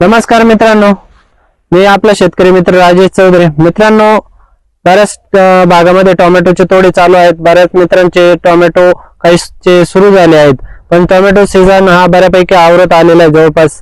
नमस्कार मित्रांनो. मी आपला शेतकरी मित्र राजेश चौधरी. मित्रांनो बऱ्याच भागामध्ये टोमॅटोचे तोडे चालू आहेत. बऱ्याच मित्रांचे टोमॅटो काहीचे सुरू झाले आहेत. पण टोमॅटो सीझन हा बऱ्यापैकी आवरत आलेला आहे. जवळपास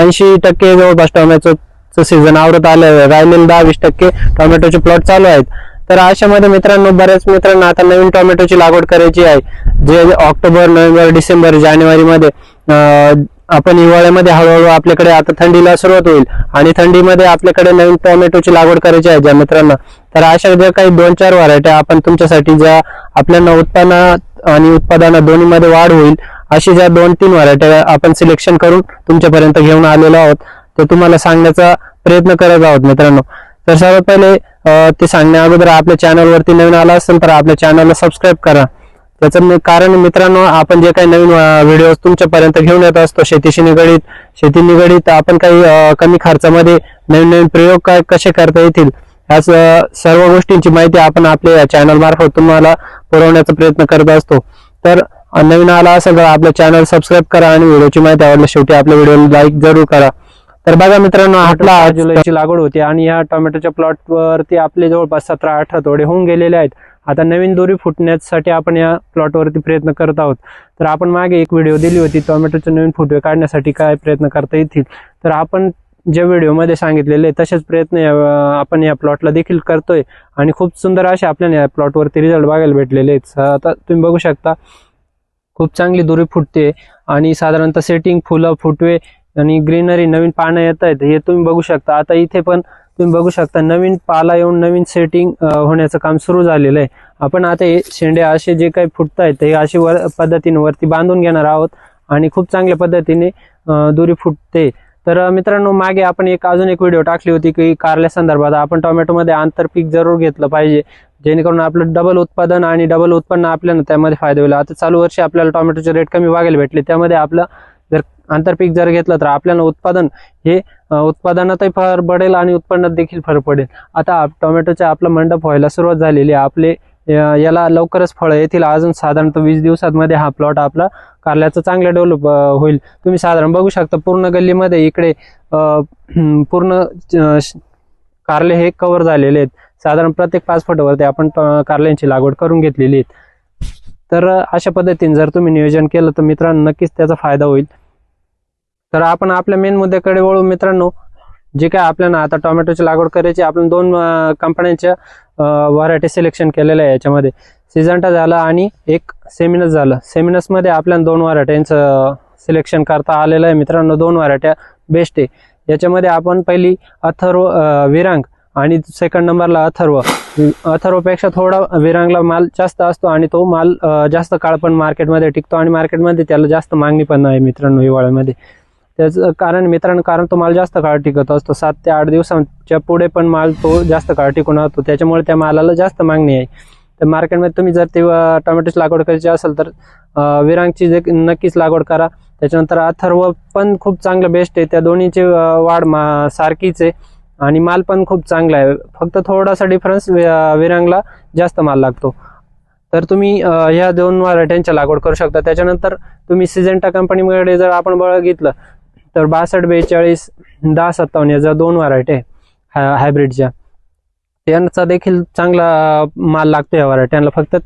ऐंशी टक्के जवळपास टोमॅटोचं सीझन आवरत आलेलं आहे राहिलेले दहा वीस टक्के टोमॅटोचे प्लॉट चालू आहेत. तर अशामध्ये मित्रांनो बऱ्याच मित्रांना आता नवीन टोमॅटोची लागवड करायची आहे. जे ऑक्टोबर नोव्हेंबर डिसेंबर जानेवारीमध्ये अं, आपण हिवाळ्यामध्ये हळूहळू आपल्याकडे आता थंडीला सुरुवात होईल आणि थंडीमध्ये आपल्याकडे नवीन टोमॅटोची लागवड करायची आहे ज्या मित्रांना. तर अशा ज्या काही दोन चार व्हरायटी आपण तुमच्यासाठी ज्या आपल्याला उत्पन्न आणि उत्पादनात दोन्हीमध्ये वाढ होईल अशी ज्या दोन तीन व्हरायटी आपण सिलेक्शन करून तुमच्यापर्यंत घेऊन आलेलो आहोत. ते तुम्हाला सांगण्याचा प्रयत्न करत आहोत मित्रांनो. तर सर्वात पहिले ते सांगण्या अगोदर आपल्या चॅनलवरती नवीन आला असेल तर आपल्या चॅनलला सबस्क्राईब करा. त्याचं कारण मित्रांनो आपण जे काही नवीन व्हिडिओ तुमच्यापर्यंत घेऊन येत असतो शेतीशी निगडीत शेती निगडीत आपण काही कमी खर्चामध्ये नवीन नवीन प्रयोग काय कसे करता येतील याच सर्व गोष्टींची माहिती आपण आपल्या चॅनल मार्फत तुम्हाला पुरवण्याचा प्रयत्न करत असतो. तर नवीन आला असेल तर आपलं चॅनल सबस्क्राईब करा आणि व्हिडिओची माहिती आवडली शेवटी आपल्या व्हिडिओला लाईक जरूर करा. तर बघा मित्रांनो आपला जुलैची लागवड होती आणि या टोमॅटोच्या प्लॉट वरती आपले जवळपास सतरा अठरा तोडे होऊन गेलेले आहेत. आता नवीन दोरी फुटण्यासाठी आपण या प्लॉटवरती प्रयत्न करत आहोत. तर आपण मागे एक व्हिडिओ दिली होती टोमॅटोचे नवीन फुटवे काढण्यासाठी काय प्रयत्न करता येतील? तर आपण ज्या व्हिडिओमध्ये सांगितलेले तसेच प्रयत्न आपण या प्लॉटला देखील करतोय. आणि खूप सुंदर असे आपल्याला या प्लॉटवरती रिझल्ट बघायला भेटलेले आहेत. आता तुम्ही बघू शकता खूप चांगली दोरी फुटते. आणि साधारणतः सेटिंग फुलं फुटवे आणि ग्रीनरी नवीन पानं येत आहेत हे तुम्ही बघू शकता. आता इथे पण तुम्ही बघू शकता नवीन पाला येऊन नवीन सेटिंग होण्याचं काम सुरू झालेलं आहे. आपण आता हे शेंडे असे जे काही फुटत आहेत ते अशी वर पद्धतीने वरती बांधून घेणार आहोत आणि खूप चांगल्या पद्धतीने दुरी फुटते. तर मित्रांनो मागे आपण एक अजून एक व्हिडिओ टाकली होती की कारल्या संदर्भात आपण टोमॅटोमध्ये आंतरपीक जरूर घेतलं पाहिजे. जेणेकरून आपलं डबल उत्पादन आणि डबल उत्पन्न आपल्याला त्यामध्ये फायदा होईल. आता चालू वर्षी आपल्याला टोमॅटोचे रेट कमी वागायला भेटले. त्यामध्ये आपलं जर आंतरपीक जर घेतलं तर आपल्याला उत्पादन हे उत्पादनातही फार पडेल आणि उत्पन्नात देखील फरक पडेल. आता टोमॅटोचे आपलं मंडप व्हायला सुरुवात झालेली आहे. आपले याला लवकरच फळं येतील. अजून साधारणतः वीस दिवसांमध्ये हा प्लॉट आपला कारल्याचं चांगलं डेव्हलप होईल. तुम्ही साधारण बघू शकता पूर्ण गल्लीमध्ये इकडे पूर्ण कारले हे कव्हर झालेले आहेत. साधारण प्रत्येक पाच फुटावरती आपण कारल्यांची लागवड करून घेतलेली आहे. तर अशा पद्धतीने जर तुम्ही नियोजन केलं तर मित्रांनो नक्कीच त्याचा फायदा होईल. तर आपण आपल्या मेन मुद्द्याकडे वळू मित्रांनो. जे काय आपल्याला आता टोमॅटोची लागवड करायची आपण दोन कंपन्यांच्या व्हरायटी सिलेक्शन केलेलं आहे याच्यामध्ये. सिजंटा झालं आणि एक सेमिनस झालं. सेमिनसमध्ये आपल्याला दोन व्हरायट्यांचं सिलेक्शन करता आलेलं आहे मित्रांनो. दोन व्हरायट्या बेस्ट आहे. याच्यामध्ये आपण पहिली अथर्व विरांग आणि सेकंड नंबरला अथर्व. अथर्वपेक्षा थोडा विरांगला माल जास्त असतो आणि तो माल जास्त काळ पण मार्केटमध्ये टिकतो आणि मार्केटमध्ये त्याला जास्त मागणी पण आहे मित्रांनो हिवाळ्यामध्ये. त्याचं कारण मित्रांनो कारण तो माल जास्त काळ टिकत असतो. सात ते आठ दिवसांच्या पुढे पण माल तो जास्त काळ टिकून राहतो. त्याच्यामुळे त्या मालाला जास्त मागणी आहे. तर मार्केटमध्ये तुम्ही जर ते टोमॅटोची लागवड करायची असेल तर विरांगची जे नक्कीच लागवड करा. त्याच्यानंतर अथर्व पण खूप चांगलं बेस्ट आहे. त्या दोन्हीची वाढ मा सारखीच आहे. आणि माल पण खूप चांगला आहे. फक्त थोडासा डिफरन्स विरांगला जास्त माल लागतो. तर तुम्ही ह्या दोन व्हरायट्यांच्या लागवड करू शकता. त्याच्यानंतर तुम्ही सिजेंटा कंपनीमध्ये जर आपण बघितलं तर बासष्ट बेचाळीस दहा सत्तावन्न याचा दोन व्हरायटी आहे. हायब्रिडच्या त्यांचा देखील चांगला माल लागतो या व्हरायट्यांना फक्त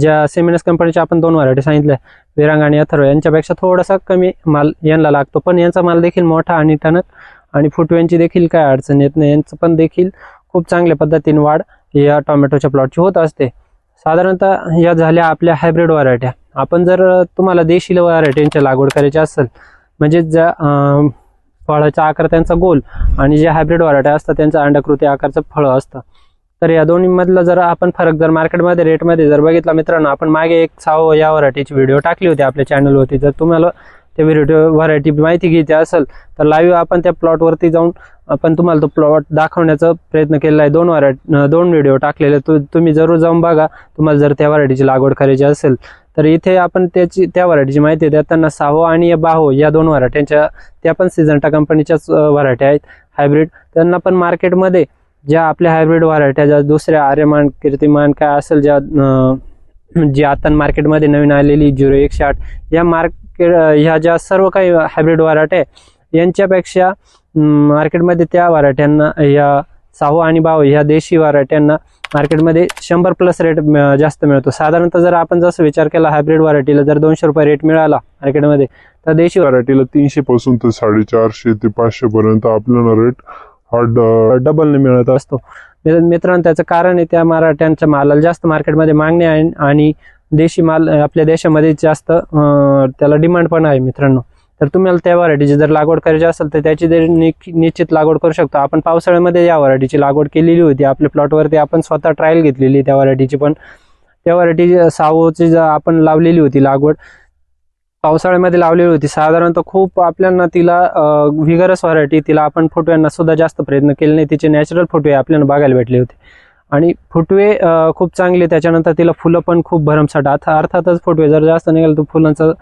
ज्या सेमिनस कंपनीच्या आपण दोन व्हरायटी सांगितल्या. विरांग आणि अथर्व यांच्यापेक्षा थोडासा कमी माल यांना लागतो. पण यांचा माल देखील मोठा आणि टणक आणि फुटव्यांची देखील काय अडचण येत नाही. यांचं पण देखील खूप चांगल्या पद्धतीने वाढ या टोमॅटोच्या प्लॉटची होत असते. साधारणतः या झाल्या आपल्या हायब्रिड व्हरायट्या आपण जर तुम्हाला देशील व्हरायटींच्या लागवड करायची असेल म्हणजे ज्या फळाचा आकार त्यांचा गोल आणि जे हायब्रिड व्हरायटी असतात त्यांचा अंडाकृती आकारचं फळं असतं. तर या दोन्हीमधलं जर आपण फरक जर मार्केटमध्ये रेटमध्ये जर बघितला मित्रांनो आपण मागे एक साव या व्हरायटीची व्हिडिओ टाकली होती आपल्या चॅनलवरती जर तुम्हाला त्या व्हिडिओ व्हरायटी माहिती घ्यायची असेल तर लाईव्ह आपण त्या प्लॉटवरती जाऊन आपण तुम्हाला तो प्लॉट दाखवण्याचा प्रयत्न केलेला आहे. दोन व्हरायटी दोन व्हिडिओ टाकलेले तुम्ही जरूर जाऊन बघा. तुम्हाला जर त्या व्हरायटीची लागवड करायची असेल तर इथे आपण त्याची त्या व्हरायटीची माहिती देताना साहो आणि बाहो या दोन व्हरायट्यांच्या त्या पण सिजंटा कंपनीच्याच व्हरायट्या आहेत. हायब्रिड त्यांना पण मार्केटमध्ये ज्या आपल्या हायब्रिड व्हरायट्या ज्या दुसऱ्या आर्यमान कीर्तिमान काय असेल ज्या जी आता मार्केटमध्ये नवीन आलेली झिरो एकशे आठ या मार्केट ह्या ज्या सर्व काही हायब्रिड व्हरायट्या आहे यांच्यापेक्षा मार्केटमध्ये त्या व्हरायट्यांना या साहू आणि बाव ह्या देशी व्हरायट्यांना मार्केटमध्ये शंभर प्लस रेट जास्त मिळतो. साधारणतः जर आपण जसं विचार केला हायब्रिड व्हरायटीला जर दोनशे रुपये रेट मिळाला मार्केटमध्ये तर देशी व्हरायटीला तीनशे पासून ते साडेचारशे ते पाचशे पर्यंत आपल्याला रेट हा डबलने मिळत असतो. मित्र- मित्रांनो त्याचं कारण आहे त्या मराठ्यांच्या मालाला जास्त मार्केटमध्ये मागणी आहे आणि देशी माल आपल्या देशामध्ये जास्त त्याला डिमांड पण आहे मित्रांनो. तर तुम्हाला त्या व्हरायटीची जर लागवड करायची असेल तर त्याची जर नि- निश्चित लागवड करू शकतो. आपण पावसाळ्यामध्ये या व्हरायटीची लागवड केलेली होती. आपल्या प्लॉटवरती आपण स्वतः ट्रायल घेतलेली त्या व्हरायटीची पण. त्या व्हरायटी सावोची जर आपण लावलेली होती लागवड पावसाळ्यामध्ये लावलेली होती साधारणतः खूप आपल्याला तिला विगरस व्हरायटी तिला आपण फुटव्यांना सुद्धा जास्त प्रयत्न केले नाही. तिचे नॅचरल फुटवे आपल्याला बघायला भेटले होते. आणि फुटवे खूप चांगले त्याच्यानंतर तिला फुलं पण खूप भरमसाठ. आता अर्थातच फुटवे जर जास्त निघाले तर फुलांचं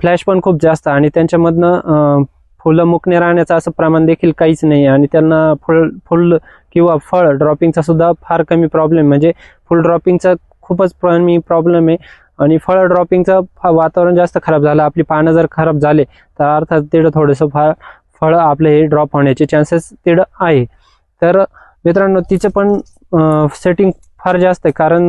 फ्लॅश पण खूप जास्त आणि त्यांच्यामधनं फुलं मुकणे राहण्याचं असं प्रमाण देखील काहीच नाही आणि त्यांना फुल फुल किंवा फळ ड्रॉपिंगचा सुद्धा फार कमी प्रॉब्लेम म्हणजे फुल ड्रॉपिंगचा खूपच कमी प्रॉब्लेम आहे. आणि फळ ड्रॉपिंगचं वातावरण जास्त खराब झालं आपली पानं जर खराब झाले तर अर्थात तिथं थोडंसं फा फळं आपले हे ड्रॉप होण्याचे चान्सेस तिथं आहे. तर मित्रांनो तिचं पण सेटिंग फार जास्त आहे. कारण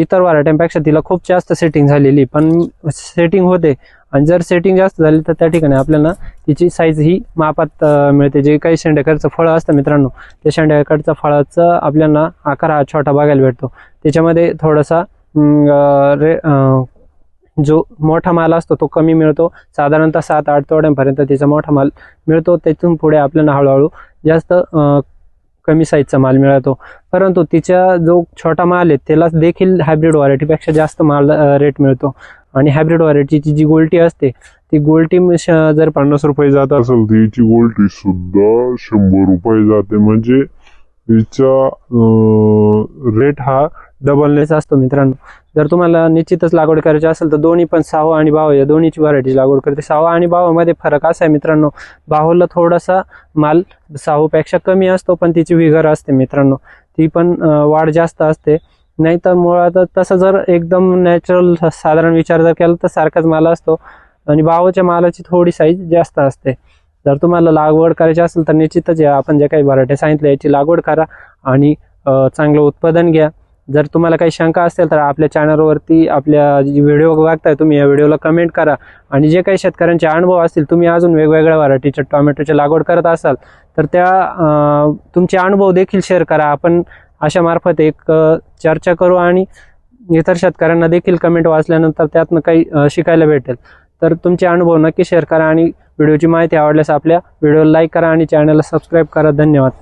इतर व्हरायट्यांपेक्षा तिला खूप जास्त सेटिंग झालेली. पण सेटिंग होते. आणि जर सेटिंग जास्त झाली तर त्या ठिकाणी आपल्याला तिची साईज ही मापात मिळते. जे काही शेंड्याकडचं फळं असतं मित्रांनो त्या शेंडेकरचं फळाचा आपल्याला आकार हा छोटा बघायला भेटतो. त्याच्यामध्ये थोडासा रे जो मोठा माल असतो तो कमी मिळतो. साधारणतः सात आठ तोड्यांपर्यंत तिचा मोठा माल मिळतो. त्यातून पुढे आपल्याला हळूहळू जास्त कमी साईजचा माल मिळतो परंतु तिचा जो छोटा माल आहे त्याला देखील हायब्रिड व्हरायटीपेक्षा जास्त माल रेट मिळतो. आणि हायब्रिड व्हरायटीची जी गोल्टी असते ती गोल्टी श- जर पन्नास रुपये जात असेल तर हिची गोल्टी सुद्धा शंभर रुपये जाते. म्हणजे हिचा रेट हा डबलनेच असतो मित्रांनो. जर तुम्हाला निश्चितच लागवड करायची असेल तर दोन्ही पण सावा आणि बाव या दोन्हीची व्हरायटी लागवड करते. सावा आणि बावामध्ये फरक असा आहे मित्रांनो बाहोला थोडासा माल साहूपेक्षा कमी असतो पण तिची विगर असते मित्रांनो. ती पण वाढ जास्त असते. नाही तर मुळात तसं जर एकदम नॅचरल साधारण विचार जर केला तर सारखाच माल असतो. आणि बावच्या मालाची थोडी साईज जास्त असते. जर तुम्हाला लागवड करायची असेल तर निश्चितच या आपण जे काही व्हरायटी सांगितल्या याची लागवड करा आणि चांगलं उत्पादन घ्या. जर तुम्हाला काही शंका असेल तर आपल्या चॅनलवरती आपल्या व्हिडिओ बघताय तुम्ही या व्हिडिओला कमेंट करा. आणि जे काही शेतकऱ्यांचे अनुभव असतील तुम्ही अजून वेगवेगळ्या व्हरायटीच्या टोमॅटोची लागवड करत असाल तर त्या तुमचे अनुभव देखील शेअर करा. आपण अशा मार्फत एक चर्चा करू आणि इतर शेतकऱ्यांना देखील कमेंट वाचल्यानंतर त्यातनं काही शिकायला भेटेल. तर तुमचे अनुभव नक्की शेअर करा आणि व्हिडिओची माहिती आवडल्यास आपल्या व्हिडिओला लाईक करा आणि चॅनलला सबस्क्राईब करा. धन्यवाद.